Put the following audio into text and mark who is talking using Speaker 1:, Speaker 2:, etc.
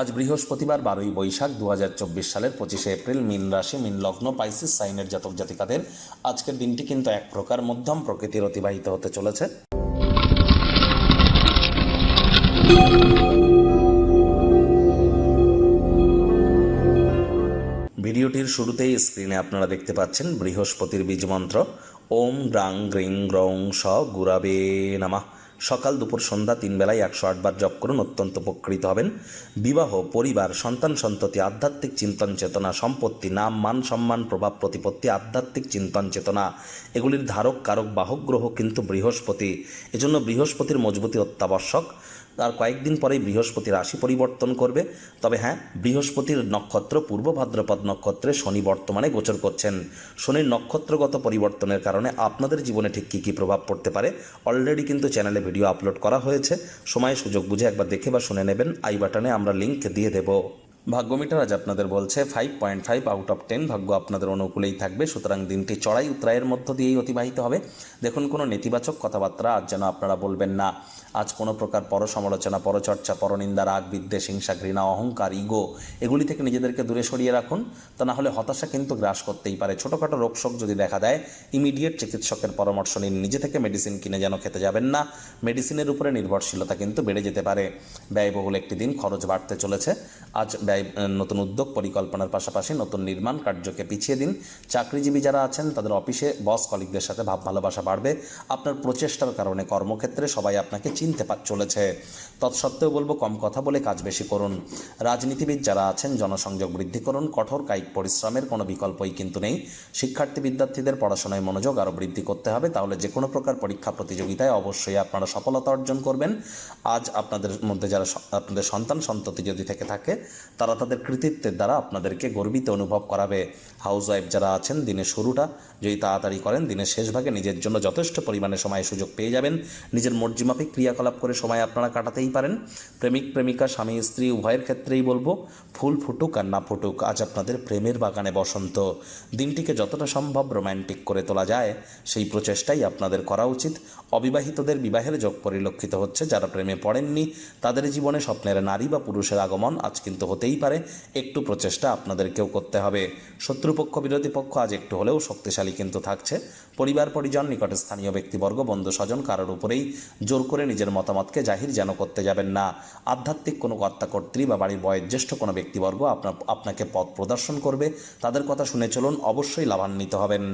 Speaker 1: আজ বৃহস্পতিবার বারোই বৈশাখ দু হাজার চব্বিশ সালের পঁচিশে এপ্রিল মিন রাশি, মিন লগ্ন, পাইসিস, সাইনের জাতক জাতিকাদের আজকের দিনটি কিন্তু এক প্রকার মধ্যম প্রকৃতির অতিবাহিত হতে চলেছে। ভিডিওটির শুরুতেই স্ক্রিনে আপনারা দেখতে পাচ্ছেন বৃহস্পতির বীজ মন্ত্র। ওম, গ্রাং, গ্রিং, গ্রং, স, গুরাবে, নামা। সকাল দুপুর সন্ধ্যা তিন বেলায় একশো আটবার জপ করুন, অত্যন্ত উপকৃত হবেন। বিবাহ, পরিবার, সন্তান সন্ততি, আধ্যাত্মিক চিন্তন চেতনা, সম্পত্তি, নাম, মান সম্মান, প্রভাব প্রতিপত্তি, আধ্যাত্মিক চিন্তন চেতনা, এগুলির ধারক, কারক, বাহক, গ্রহ কিন্তু বৃহস্পতি। এজন্য বৃহস্পতির মজবুতি অত্যাবশ্যক। তার কয়েকদিন পরেই বৃহস্পতি রাশি পরিবর্তন করবে। তবে হ্যাঁ বৃহস্পতির নক্ষত্র পূর্ব ভাদ্রপদ নক্ষত্রে শনি বর্তমানে গোচর করছেন। শনির নক্ষত্রগত পরিবর্তনের কারণে আপনাদের জীবনে ঠিক কী কী প্রভাব পড়তে পারে অলরেডি কিন্তু চ্যানেলে ভিডিও আপলোড করা হয়েছে। সময় সুযোগ বুঝে একবার দেখে বা শুনে নেবেন। আই বাটনে আমরা লিঙ্ক দিয়ে দেবো। ভাগ্যমিটার আজ আপনাদের বলছে five point five out of ten ভাগ্য আপনাদের অনুকূলেই থাকবে, সুতরাং দিনটি চড়াই উত্তরায়ের মধ্য দিয়েই অতিবাহিত হবে। দেখুন, কোনো নেতিবাচক কথাবার্তা আজ যেন আপনারা বলবেন না। আজ কোনো প্রকার পরসমালোচনা, পরচর্চা, পরনিন্দা রাগ বিদ্বেষ হিংসা, ঘৃণা, অহংকার, ইগো এগুলি থেকে নিজেদেরকে দূরে সরিয়ে রাখুন। তা না হলে হতাশা কিন্তু গ্রাস করতেই পারে। ছোটোখাটো রোগশোক যদি দেখা দেয় ইমিডিয়েট চিকিৎসকের পরামর্শ নিন। নিজে থেকে মেডিসিন কিনে যেন খেতে যাবেন না। মেডিসিনের উপরে নির্ভরশীলতা কিন্তু বেড়ে যেতে পারে। ব্যয়বহুল একটি দিন খরচ বাড়তে চলেছে। আজ ব্যয় নতুন উদ্যোগ পরিকল্পনার পাশাপাশি নতুন নির্মাণ কার্যকে পিছিয়ে দিন। চাকরিজীবী যারা আছেন, তাদের অফিসে বস কলিগদের সাথে ভাব ভালোবাসা বাড়বে। আপনার প্রচেষ্টার কারণে কর্মক্ষেত্রে সবাই আপনাকে চিনতে চলেছে। তৎসত্ত্বেও বলব, কম কথা বলে কাজ বেশি করুন। রাজনীতিবিদ যারা আছেন, জনসংযোগ বৃদ্ধি করুন। কঠোর কায়িক পরিশ্রমের কোনো বিকল্পই কিন্তু নেই। শিক্ষার্থী, বিদ্যার্থীদের পড়াশোনায় মনোযোগ আরও বৃদ্ধি করতে হবে। তাহলে যে কোনো প্রকার পরীক্ষা প্রতিযোগিতায় অবশ্যই আপনারা সফলতা অর্জন করবেন। আজ আপনাদের মধ্যে যারা আপনাদের সন্তান, সন্ততি যদি থেকে থাকে তারা তাদের কৃতিত্বের দ্বারা আপনাদেরকে গর্বিত অনুভব করাবে। হাউস ওয়াইফ যারা আছেন, দিনের শুরুটা, যদি তাড়াতাড়ি করেন, দিনের শেষ ভাগে নিজের জন্য যথেষ্ট পরিমাণে সময় সুযোগ পেয়ে যাবেন। নিজের মর্জিমাফিক ক্রিয়াকলাপ করে সময় আপনারা কাটাতেই পারেন। প্রেমিক, প্রেমিকা, স্বামী, স্ত্রী, উভয়ের ক্ষেত্রেই বলব, ফুল ফুটুক আর না ফুটুক, আজ আপনাদের প্রেমের বাগানে বসন্ত। দিনটিকে যতটা সম্ভব রোম্যান্টিক করে তোলা যায়, সেই প্রচেষ্টাই আপনাদের করা উচিত। অবিবাহিতদের বিবাহের যোগ পরিলক্ষিত হচ্ছে, যারা প্রেমে পড়েননি, তাদের জীবনে স্বপ্নের নারী বা পুরুষের আগমন আজ কিন্তু হতেই পারে, একটু প্রচেষ্টা আপনাদেরকেও করতে হবে। শত্রুপক্ষ, বিরোধী পক্ষ আজ একটু হলেও শক্তিশালী কিন্তু থাকছে। পরিবার, পরিজন, নিকটে স্থানীয় ব্যক্তিবর্গ, বন্ধু স্বজন কারোর উপরেই জোর করে নিজের মতামতকে জাহির যেন করতে যাবেন না। আধ্যাত্মিক কোনো কর্তাকর্ত্রী বা বাড়ির বয়োজ্যেষ্ঠ কোনো ব্যক্তিবর্গ আপনাকে পথ প্রদর্শন করবে। তাদের কথা শুনে চলুন, অবশ্যই লাভান্বিত হবেন।